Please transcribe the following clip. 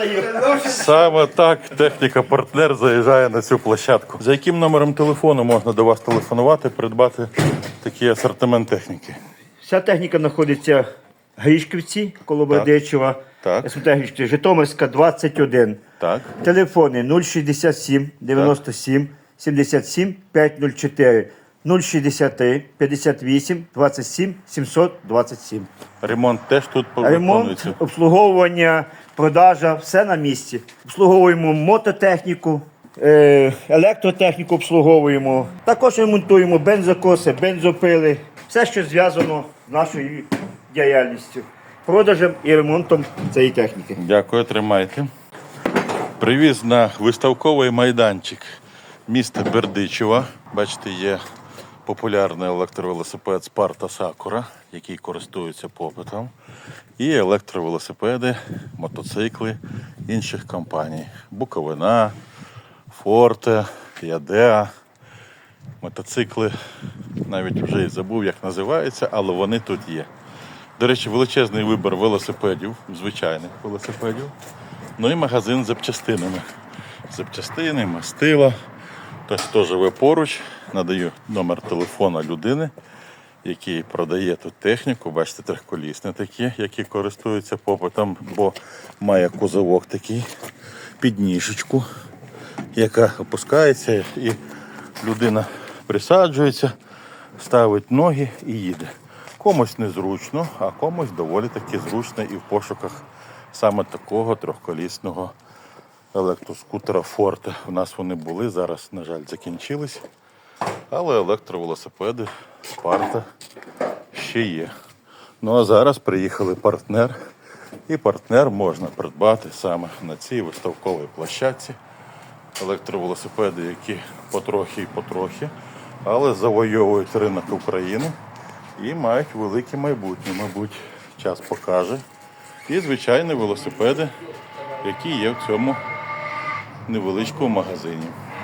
стою. Саме так техніка-партнер заїжджає на цю площадку. За яким номером телефону можна до вас телефонувати, придбати такий асортимент техніки? Вся техніка знаходиться в Грішківці, коло Бердичева. Так. СМТ Грішківці, Житомирська, 21. Так. Телефони 067 97 77 504 063 58 27 727. Ремонт теж тут Ремонт, виконується. обслуговування, продажа, все на місці. Обслуговуємо мототехніку, е, електротехніку обслуговуємо. Також ремонтуємо бензокоси, бензопили, все, що зв'язано з нашою діяльністю, продажем і ремонтом цієї техніки. Дякую, тримайте. Привіз на виставковий майданчик міста Бердичева. Бачите, є популярний електровелосипед Спарта Сакура, який користується попитом. І електровелосипеди, мотоцикли інших компаній. Буковина, Форте, Ядеа. Мотоцикли навіть вже і забув, як називаються, але вони тут є. До речі, величезний вибір велосипедів, звичайних велосипедів. Ну і магазин з запчастинами. Запчастини, мастила. Хтось, хто живе поруч, надаю номер телефона людини, який продає тут техніку. Бачите, трьохколісні такі, які користуються попитом, бо має кузовок такий, підніжечку, яка опускається і людина присаджується, ставить ноги і їде. Комусь незручно, а комусь доволі таки зручно і в пошуках саме такого трьохколісного електроскутера Форте. У нас вони були, зараз, на жаль, закінчились. Але електровелосипеди Спарта ще є. Ну а зараз приїхали партнер. І партнер можна придбати саме на цій виставковій площадці. Електровелосипеди, які потрохи і потрохи, але завойовують ринок України і мають велике майбутнє, мабуть, час покаже. І звичайні велосипеди, які є в цьому невеличкому магазині.